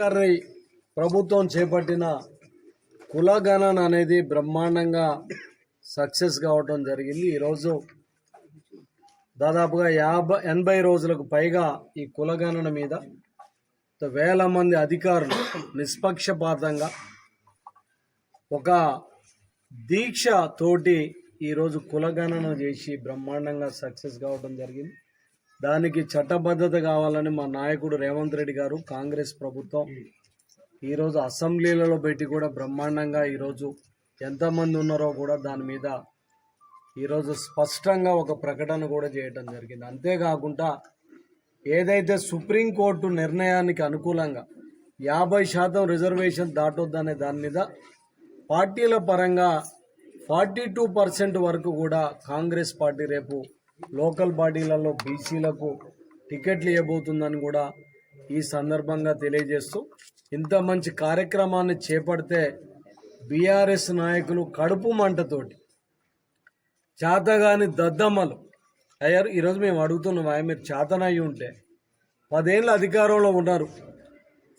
గారి ప్రభుత్వం చేపట్టిన కులగణన అనేది బ్రహ్మాండంగా సక్సెస్ కావటం జరిగింది. ఈరోజు దాదాపుగా యాభై ఎనభై రోజులకు పైగా ఈ కులగణన మీద వేల మంది అధికారులు నిష్పక్షపాతంగా ఒక దీక్ష తోటి ఈరోజు కులగణన చేసి బ్రహ్మాండంగా సక్సెస్ కావడం జరిగింది. దానికి చట్టబద్ధత కావాలని మా నాయకుడు రేవంత్ రెడ్డి గారు కాంగ్రెస్ ప్రభుత్వం ఈరోజు అసెంబ్లీలలో పెట్టి కూడా బ్రహ్మాండంగా ఈరోజు ఎంతమంది ఉన్నారో కూడా దాని మీద ఈరోజు స్పష్టంగా ఒక ప్రకటన కూడా చేయటం జరిగింది. అంతేకాకుండా ఏదైతే సుప్రీంకోర్టు నిర్ణయానికి అనుకూలంగా యాభై శాతం రిజర్వేషన్ దాటొద్దనే దాని మీద పార్టీల పరంగా ఫార్టీ టూ పర్సెంట్ వరకు కూడా కాంగ్రెస్ పార్టీ రేపు లోకల్ బాడీలలో బీసీలకు టికెట్లు ఇవ్వబోతుందని కూడా ఈ సందర్భంగా తెలియజేస్తూ ఇంత మంచి కార్యక్రమాన్ని చేపడితే బీఆర్ఎస్ నాయకులు కడుపు మంటతోటి చేతగాని దద్దమ్మలు. అయ్యారు ఈరోజు మేము అడుగుతున్నాం ఆయన మీరు చేతనయ్యి ఉంటే. పదేళ్ళ అధికారంలో ఉన్నారు.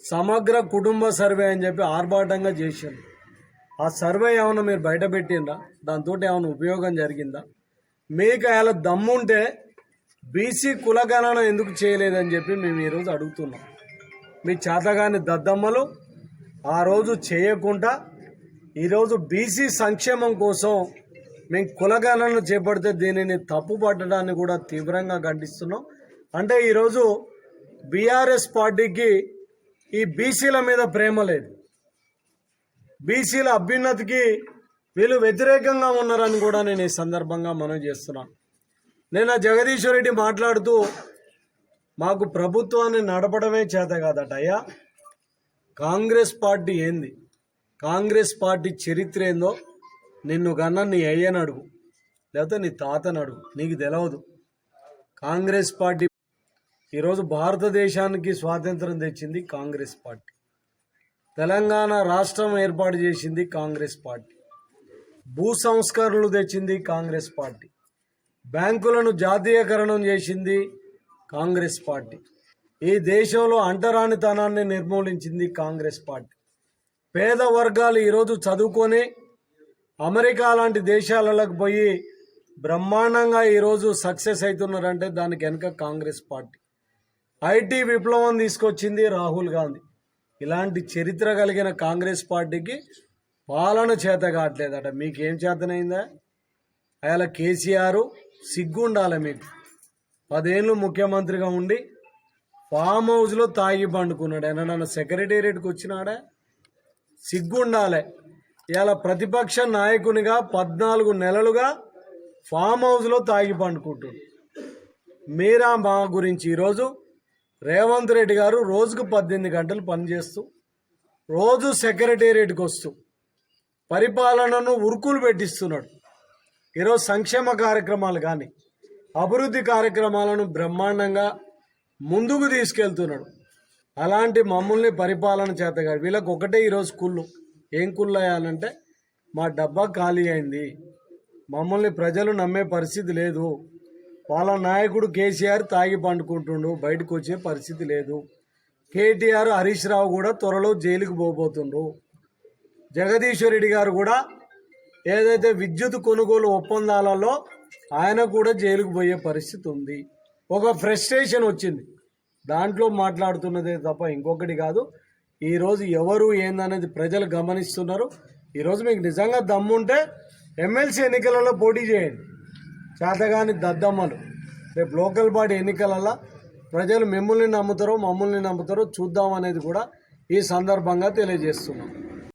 సమగ్ర కుటుంబ సర్వే అని చెప్పి ఆర్భాటంగా చేసింది ఆ సర్వే ఏమైనా మీరు బయట పెట్టిండ్రా? దాంతో ఏమైనా ఉపయోగం జరిగిందా? మీకు అలా దమ్ముంటే బీసీ కులగణన ఎందుకు చేయలేదని చెప్పి మేము ఈరోజు అడుగుతున్నాం. మీ చేతగాని దద్దమ్మలు ఆ రోజు చేయకుండా ఈరోజు బీసీ సంక్షేమం కోసం మేము కులగణన చేపడితే దీనిని తప్పు పట్టడాన్ని కూడా తీవ్రంగా ఖండిస్తున్నాం. అంటే ఈరోజు బీఆర్ఎస్ పార్టీకి ఈ బీసీల మీద ప్రేమ లేదు. బీసీల అభ్యున్నతికి వీళ్ళు వ్యతిరేకంగా ఉన్నారని కూడా నేను ఈ సందర్భంగా మనం చేస్తున్నాను. నేను ఆ జగదీశ్వర్ మాట్లాడుతూ మాకు ప్రభుత్వాన్ని నడపడమే చేత కాదట అయ్యా. కాంగ్రెస్ పార్టీ ఏంది? కాంగ్రెస్ పార్టీ చరిత్ర ఏందో నిన్ను కన్నా నీ అయ్యని అడుగు లేకపోతే నీ తాతని అడుగు నీకు తెలియదు కాంగ్రెస్ పార్టీ ఈరోజు భారతదేశానికి స్వాతంత్రం తెచ్చింది కాంగ్రెస్ పార్టీ. తెలంగాణ రాష్ట్రం ఏర్పాటు చేసింది కాంగ్రెస్ పార్టీ. భూ సంస్కరణలు తెచ్చింది కాంగ్రెస్ పార్టీ. బ్యాంకులను జాతీయకరణం చేసింది కాంగ్రెస్ పార్టీ. ఈ దేశంలో అంటరానితనాన్ని నిర్మూలించింది కాంగ్రెస్ పార్టీ. పేద వర్గాలు ఈరోజు చదువుకొని అమెరికా లాంటి దేశాలకు పోయి బ్రహ్మాండంగా ఈరోజు సక్సెస్ అవుతున్నారంటే దానికి వెనుక కాంగ్రెస్ పార్టీ. ఐటీ విప్లవం తీసుకొచ్చింది రాహుల్ గాంధీ. ఇలాంటి చరిత్ర కలిగిన కాంగ్రెస్ పార్టీకి పాలన చేత కావట్లేదట. మీకేం చేతనైందా? అయాల కేసీఆర్ సిగ్గుండాలి మీకు. పదేళ్ళు ముఖ్యమంత్రిగా ఉండి ఫామ్ హౌస్లో తాగి పండుకున్నాడు. ఆయన నన్ను సెక్రటేరియట్కి వచ్చినాడా? సిగ్గుండాలి. ఇవాళ ప్రతిపక్ష నాయకునిగా పద్నాలుగు నెలలుగా ఫామ్ హౌస్లో తాగి పండుకుంటుంది మీరా మా గురించి ఈరోజు రేవంత్ రెడ్డి గారు రోజుకు పద్దెనిమిది గంటలు పనిచేస్తూ రోజు సెక్రటేరియట్కి వస్తూ పరిపాలనను ఉరుకులు పెట్టిస్తున్నాడు. ఈరోజు సంక్షేమ కార్యక్రమాలు కానీ అభివృద్ధి కార్యక్రమాలను బ్రహ్మాండంగా ముందుకు తీసుకెళ్తున్నాడు. అలాంటి మమ్మల్ని పరిపాలన చేత వీళ్ళకి ఒకటే ఈరోజు కుళ్ళు. ఏం కుళ్ళు అయ్యాలంటే మా డబ్బా ఖాళీ అయింది. మమ్మల్ని ప్రజలు నమ్మే పరిస్థితి లేదు. వాళ్ళ నాయకుడు కేసీఆర్ తాగి పండుకుంటుండు బయటకు వచ్చే పరిస్థితి లేదు. కేటీఆర్ హరీష్ రావు కూడా త్వరలో జైలుకు పోబోతుండ్రు జగదీశ్వరరెడ్డి గారు కూడా ఏదైతే విద్యుత్ కొనుగోలు ఒప్పందాలలో ఆయన కూడా జైలుకు పోయే పరిస్థితి ఉంది. ఒక ఫ్రస్ట్రేషన్ వచ్చింది. దాంట్లో మాట్లాడుతున్నదే తప్ప ఇంకొకటి కాదు. ఈరోజు ఎవరు ఏందనేది ప్రజలు గమనిస్తున్నారు. ఈరోజు మీకు నిజంగా దమ్ముంటే ఎమ్మెల్సీ ఎన్నికలలో పోటీ చేయండి. చేతగాని దద్దమ్మలు. రేపు లోకల్ బాడీ ఎన్నికలలో ప్రజలు మిమ్మల్ని నమ్ముతారో మమ్మల్ని నమ్ముతారో చూద్దాం అనేది కూడా ఈ సందర్భంగా తెలియజేస్తున్నాం.